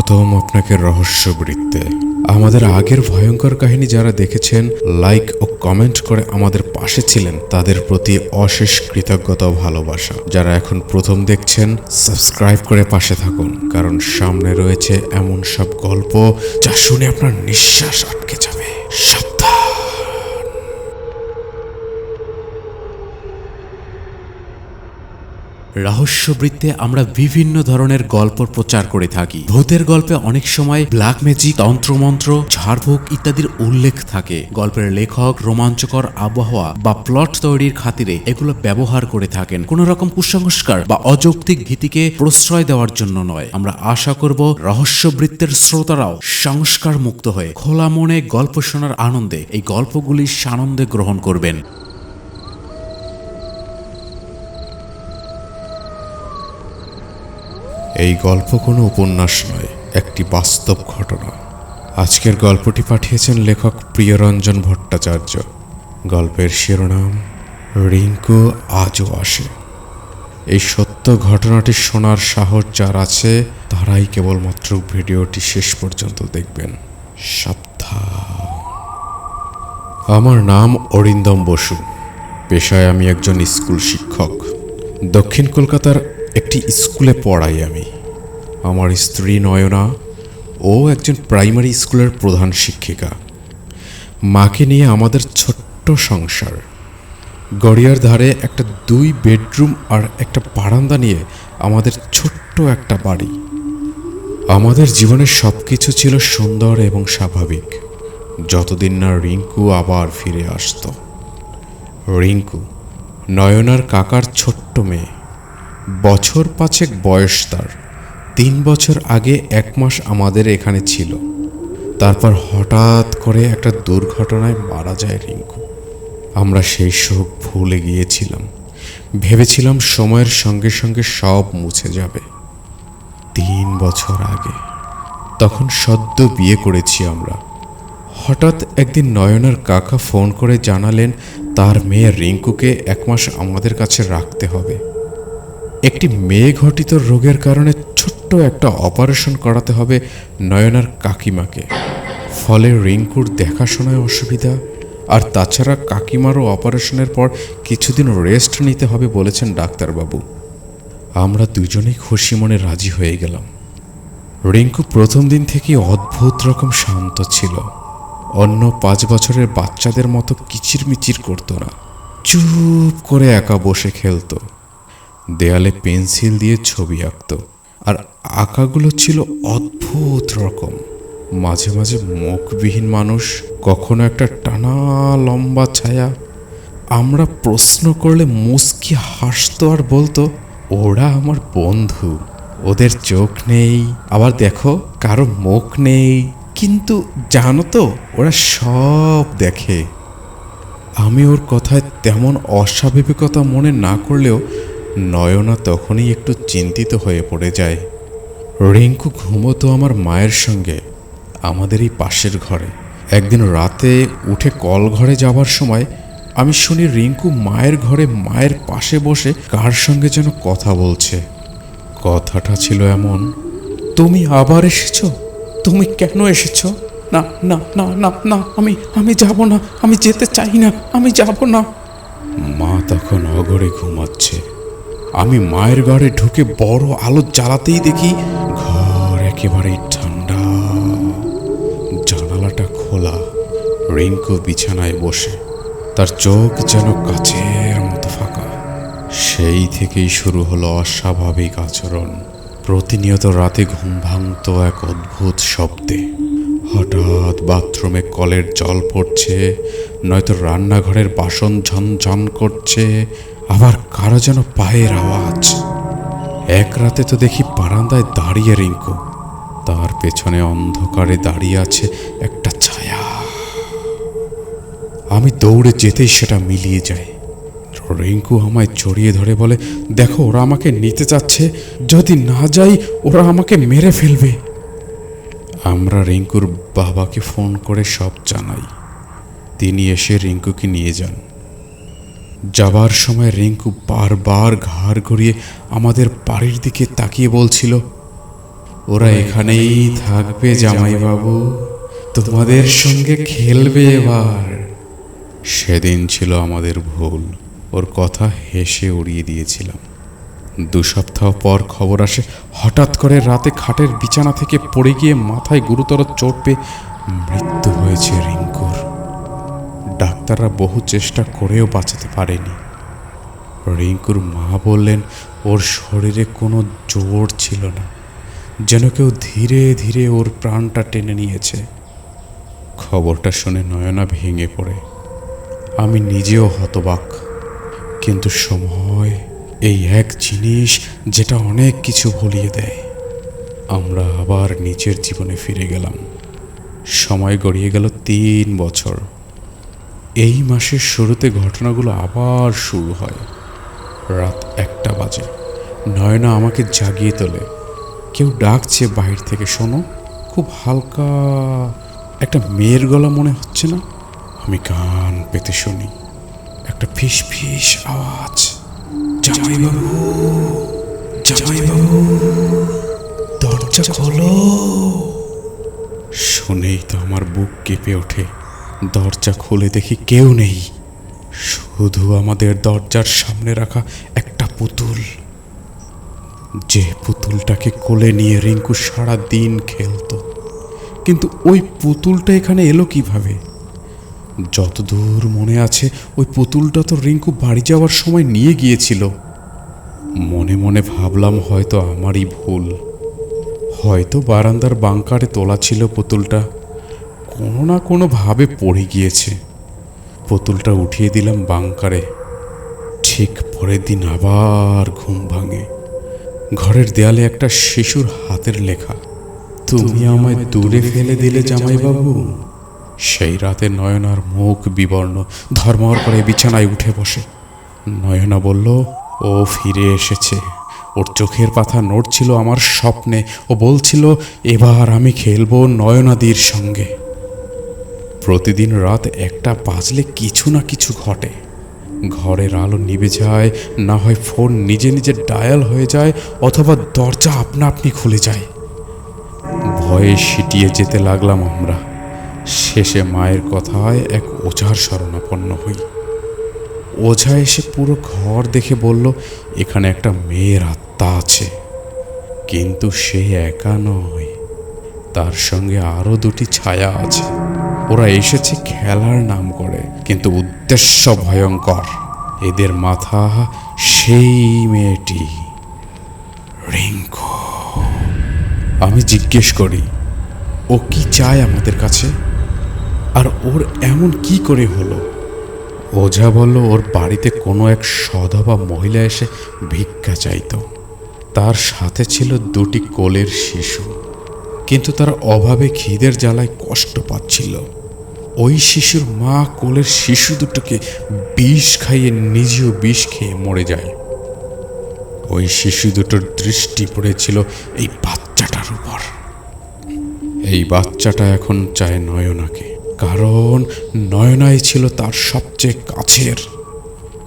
স্বাগতম আপনাকে রহস্য বৃত্তে আমাদের আগের ভয়ঙ্কর কাহিনী যারা দেখেছেন লাইক ও কমেন্ট করে আমাদের পাশে ছিলেন, তাদের প্রতি অশেষ কৃতজ্ঞতা ভালোবাসা। যারা এখন প্রথম দেখছেন সাবস্ক্রাইব করে পাশে থাকুন, কারণ সামনে রয়েছে এমন সব গল্প যা শুনে আপনার নিঃশ্বাস আটকে যাবে। সাবধান রহস্যবৃত্তে আমরা বিভিন্ন ধরনের গল্প প্রচার করে থাকি। ভূতের গল্পে অনেক সময় ব্ল্যাক ম্যাজিক, তন্ত্রমন্ত্র, ঝাড়ফুঁক ইত্যাদির উল্লেখ থাকে। গল্পের লেখক, রোমাঞ্চকর আবহাওয়া বা প্লট তৈরির খাতিরে এগুলো ব্যবহার করে থাকেন। কোন রকম কুসংস্কার বা অযৌক্তিক ভীতিকে প্রশ্রয় দেওয়ার জন্য নয়। আমরা আশা করব রহস্যবৃত্তের শ্রোতারাও সংস্কার মুক্ত হয়ে খোলা মনে গল্প শোনার আনন্দে এই গল্পগুলি সানন্দে গ্রহণ করবেন। এই গল্প কোনো উপন্যাস নয়, একটি বাস্তব ঘটনা। আজকের গল্পটি পাঠিয়েছেন লেখক প্রিয়রঞ্জন ভট্টাচার্য। গল্পের শিরোনাম, রিঙ্কু আজও আসে। এই সত্য ঘটনাটি শোনার সাহস যার আছে, তারাই কেবলমাত্র ভিডিওটি শেষ পর্যন্ত দেখবেন। সাবধান। আমার নাম অরিন্দম বসু। পেশায় আমি একজন স্কুল শিক্ষক। দক্ষিণ কলকাতার একটি স্কুলে পড়াই আমি। আমার স্ত্রী নয়না ও একজন প্রাইমারি স্কুলের প্রধান শিক্ষিকা। মাকে নিয়ে আমাদের ছোট্ট সংসার। গড়িয়ার ধারে একটা দুই বেডরুম আর একটা বারান্দা নিয়ে আমাদের ছোট্ট একটা বাড়ি। আমাদের জীবনের সব কিছু ছিল সুন্দর এবং স্বাভাবিক। যতদিন না রিঙ্কু আবার ফিরে আসতো। রিঙ্কু, নয়নার কাকার ছোট্ট মেয়ে। বছর পাঁচেক বয়স তার। তিন বছর আগে এক মাস আমাদের এখানে ছিল। তারপর হঠাৎ করে একটা দুর্ঘটনায় মারা যায় রিঙ্কু। আমরা সেই শোক ভুলে গিয়েছিলাম। ভেবেছিলাম সময়ের সঙ্গে সঙ্গে সব মুছে যাবে। তিন বছর আগে তখন সদ্য বিয়ে করেছি আমরা। হঠাৎ একদিন নয়নার কাকা ফোন করে জানালেন, তার মেয়ে রিঙ্কুকে এক মাস আমাদের কাছে রাখতে হবে। একটি মেয়ে ঘটিত রোগের কারণে ছোট্ট একটা অপারেশন করাতে হবে নয়নার কাকিমাকে। ফলে রিঙ্কুর দেখাশোনায় অসুবিধা, আর তাছাড়া কাকিমারও অপারেশনের পর কিছুদিন রেস্ট নিতে হবে বলেছেন ডাক্তারবাবু। আমরা দুজনেই খুশি মনে রাজি হয়ে গেলাম। রিঙ্কু প্রথম দিন থেকেই অদ্ভুত রকম শান্ত ছিল। অন্য পাঁচ বছরের বাচ্চাদের মতো কিচিরমিচির করতো না। চুপ করে একা বসে খেলতো। দেয়ালে পেন্সিল দিয়ে ছবি আঁকতো। আর আঁকাগুলো ছিল অদ্ভুত রকম। মাঝে মাঝে মুখবিহীন মানুষ, কখনো একটা টানা লম্বা ছায়া। আমরা প্রশ্ন করলে মুস্কি হাসতো আর বলতো, ওরা আমার বন্ধু, ওদের চোখ নেই। আবার দেখো, কারও মুখ নেই। কিন্তু জানো তো, ওরা সব দেখে। আমি ওর কথায় তেমন অস্বাভাবিকতা মনে না করলেও নয়না তখনই একটু চিন্তিত হয়ে পড়ে যায়। রিঙ্কু ঘুমতো আমার মায়ের সঙ্গে, আমাদের এই পাশের ঘরে। একদিন রাতে উঠে কল ঘরে যাবার সময় আমি শুনি রিঙ্কু মায়ের ঘরে মায়ের পাশে বসে কার সঙ্গে যেন কথা বলছে। কথাটা ছিল এমন, তুমি আবার এসেছ? তুমি কেন এসেছ? না না না না না, আমি আমি যাব না, আমি যেতে চাই না, আমি যাব না। মা তখন অগরে ঘুমাচ্ছে। আমি মায়ের ঘরে ঢুকে বড় আলো জ্বালাতেই দেখি ঘর একেবারেই ঠান্ডা। জানালাটা খোলা, রিঙ্কু বিছানায় বসে। তার চোখ যেন কাচের মতো ফাঁকা। সেই থেকেই শুরু হলো অস্বাভাবিক আচরণ। প্রতিনিয়ত রাতে ঘুম ভাঙত এক অদ্ভুত শব্দে। হঠাৎ বাথরুমে কলের জল পড়ছে, নয়তো রান্নাঘরের বাসন ঝনঝন করছে আবার কারও যেন পায়ের আওয়াজ। এক রাতে তো দেখি বারান্দায় দাঁড়িয়ে রিঙ্কু। তার পেছনে অন্ধকারে দাঁড়িয়ে আছে একটা ছায়া। আমি দৌড়ে যেতেই সেটা মিলিয়ে যায়। রিঙ্কু আমায় জড়িয়ে ধরে বলে, দেখো, ওরা আমাকে নিতে চাচ্ছে যদি না যাই, ওরা আমাকে মেরে ফেলবে। আমরা রিঙ্কুর বাবাকে ফোন করে সব জানাই। তিনি এসে রিঙ্কুকে নিয়ে যান। যাবার সময় রিঙ্কু বারবার ঘাড় ঘুরিয়ে আমাদের বাড়ির দিকে তাকিয়ে বলছিল ওরা এখানেই থাকবে জামাইবাবু। তোমাদের সঙ্গে খেলবে এবার। সেদিন ছিল আমাদের ভুল। ওর কথা হেসে উড়িয়ে দিয়েছিলাম। দু সপ্তাহ পর খবর আসে হঠাৎ করে রাতে খাটের বিছানা থেকে পড়ে গিয়ে মাথায় গুরুতর চোট পেয়ে মৃত্যু হয়েছে রিঙ্কুর ডাক্তাররা বহু চেষ্টা করেও বাঁচাতে পারেনি। রিঙ্কুর মা বললেন, ওর শরীরে কোনো জোর ছিল না, যেন কেউ ধীরে ধীরে ওর প্রাণটা টেনে নিয়েছে। খবরটা শুনে নয়না ভেঙে পড়ে। আমি নিজেও হতবাক, কিন্তু সময় এই এক জিনিস যেটা অনেক কিছু ভুলিয়ে দেয়। আমরা আবার নিজের জীবনে ফিরে গেলাম। সময় গড়িয়ে গেল তিন বছর। এই মাসের শুরুতে ঘটনাগুলো আবার শুরু হয়। রাত একটা বাজে। নয়না আমাকে জাগিয়ে তোলে। কেউ ডাকছে বাহির থেকে, শোনো। খুব হালকা একটা মেয়ের গলা মনে হচ্ছে না? আমি গান পেতে শুনি। একটা ফিস ফিস আওয়াজ। জামাইবাবু জামাইবাবু দরজা খোলো। শুনেই তো আমার বুক কেঁপে ওঠে। দরজা খুলে দেখি কেউ নেই। শুধু আমাদের দরজার সামনে রাখা একটা পুতুল। যে পুতুলটাকে কোলে নিয়ে রিঙ্কু সারা দিন খেলতো। কিন্তু ওই পুতুলটা এখানে এলো কীভাবে? যতদূর মনে আছে, ওই পুতুলটা তো রিঙ্কু বাড়ি যাওয়ার সময় নিয়ে গিয়েছিল। মনে মনে ভাবলাম হয়তো আমারই ভুল। হয়তো বারান্দার বাংকারে তোলা ছিল পুতুলটা। কোনো না কোনো ভাবে পড়ে গিয়েছে। পুতুলটা উঠিয়ে দিলাম বাংকারে ঠিক পরের দিন আবার ঘুম ভাঙে। ঘরের দেয়ালে একটা শিশুর হাতের লেখা তুমি আমায় দূরে ফেলে দিলে জামাইবাবু। সেই রাতে নয়নার মুখ বিবর্ণ ধর্মর করে বিছানায় উঠে বসে। নয়না বলল ও ফিরে এসেছে। ওর চোখের পাথা নড়ছিল আমার স্বপ্নে। ও বলছিল এবার আমি খেলব নয়নাদির সঙ্গে। প্রতিদিন রাত একটা বাজলে কিছু না কিছু ঘটে। ঘরের আলো নিভে যায়, না হয় ফোন নিজে নিজে ডায়াল হয়ে যায়, অথবা দরজা আপনা আপনি খুলে যায়। ভয়ে সিটিয়ে যেতে লাগলাম আমরা। শেষে মায়ের কথায় এক ওঝার শরণাপন্ন হই। ওঝা এসে পুরো ঘর দেখে বলল, এখানে একটা মেয়ের আত্মা আছে। কিন্তু সে একা নয়। তার সঙ্গে আরও দুটি ছায়া আছে। ওরা এসেছে খেলার নাম করে, কিন্তু উদ্দেশ্য ভয়ঙ্কর। এদের মাথা সেই মেয়েটি, রিঙ্কু। আমি জিজ্ঞেস করি, ও কি চায় আমাদের কাছে? আর ওর এমন কি করে হলো? ওঝা বলল, ওর বাড়িতে কোনো এক সধবা মহিলা এসে ভিক্ষা চাইতো। তার সাথে ছিল দুটি কোলের শিশু, কিন্তু তার অভাবে খিদের জ্বালায় কষ্ট পাচ্ছিল। ওই শিশুর মা কোলের শিশু দুটোকে বিষ খাইয়ে নিজেও বিষ খেয়ে মরে যায়। ওই শিশু দুটোর দৃষ্টি পড়েছিল এই বাচ্চাটার উপর। এই বাচ্চাটা এখন চায় নয়নাকে, কারণ নয়নাই ছিল তার সবচেয়ে কাছের।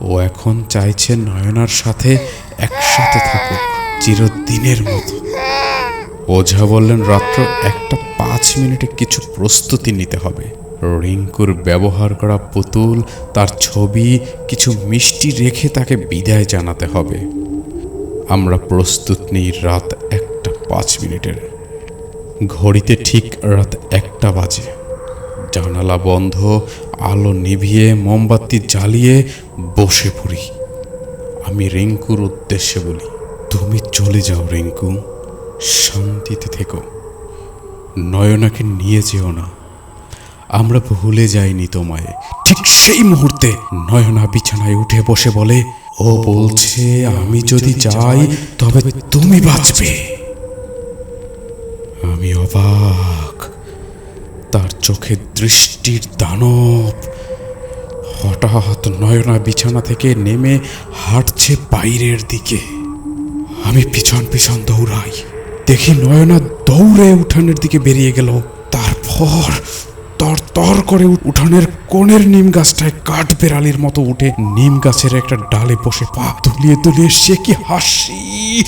ও এখন চাইছে নয়নার সাথে একসাথে থাকুক, চিরদিনের মতো। ওঝা বললেন, রাত্র একটা পাঁচ মিনিটে কিছু প্রস্তুতি নিতে হবে। রিঙ্কুর ব্যবহার করা পুতুল, তার ছবি, কিছু মিষ্টি রেখে তাকে বিদায় জানাতে হবে। আমরা প্রস্তুত নিই রাত একটা পাঁচ মিনিটের। ঘড়িতে ঠিক রাত একটা বাজে। জানালা বন্ধ, আলো নিভিয়ে মোমবাতি জ্বালিয়ে বসে পড়ি। আমি রিঙ্কুর উদ্দেশ্যে বলি, তুমি চলে যাও রিঙ্কু, শান্তিতে থেকো। নয়নাকে নিয়ে যেও না। আমরা ভুলে যাইনি তোমায়। ঠিক সেই মুহূর্তে নয়না বিছানায় উঠে বসে বলে, ও বলছে আমি যদি যাই, তবে তুমি বাঁচবে। আমি অবাক। তার চোখে দৃষ্টির দানব। হঠাৎ নয়না বিছানা থেকে নেমে হাঁটছে বাইরের দিকে। আমি পিছন পিছন দৌড়াই। দেখি নয়না দৌড়ে উঠানের দিকে বেরিয়ে গেল। তারপর তর করে উঠানের কোণের নিম গাছটায় কাঠ বেড়ালির মতো উঠে নিম গাছের একটা ডালে বসে পা তুলিয়ে তুলিয়ে সে কি হাসি?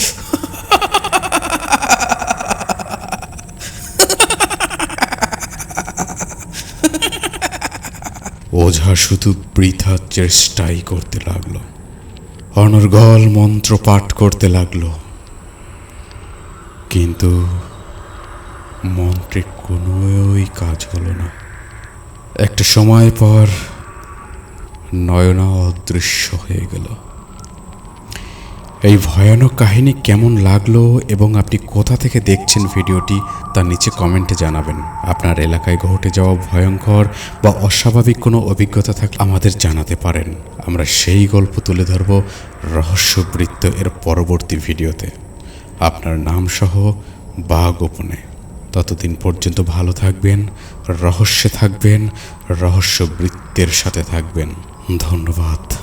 ওঝা শুধু বৃথা চেষ্টাই করতে লাগল। অনর্গল মন্ত্র পাঠ করতে লাগল। কিন্তু মন্ত্রের কোনোই কাজ হলো না। একটা সময় পর নয়না অদৃশ্য হয়ে গেল। এই ভয়ানক কাহিনী কেমন লাগল এবং আপনি কোথা থেকে দেখছেন ভিডিওটি তার নিচে কমেন্টে জানাবেন। আপনার এলাকায় ঘটে যাওয়া ভয়ঙ্কর বা অস্বাভাবিক কোনো অভিজ্ঞতা থাকলে আমাদের জানাতে পারেন। আমরা সেই গল্প তুলে ধরব রহস্যবৃত্ত এর পরবর্তী ভিডিওতে। আপনার নাম সহ বা গোপনে। ততদিন পর্যন্ত ভালো থাকবেন রহস্যে থাকবেন রহস্য বৃত্তের সাথে থাকবেন। ধন্যবাদ।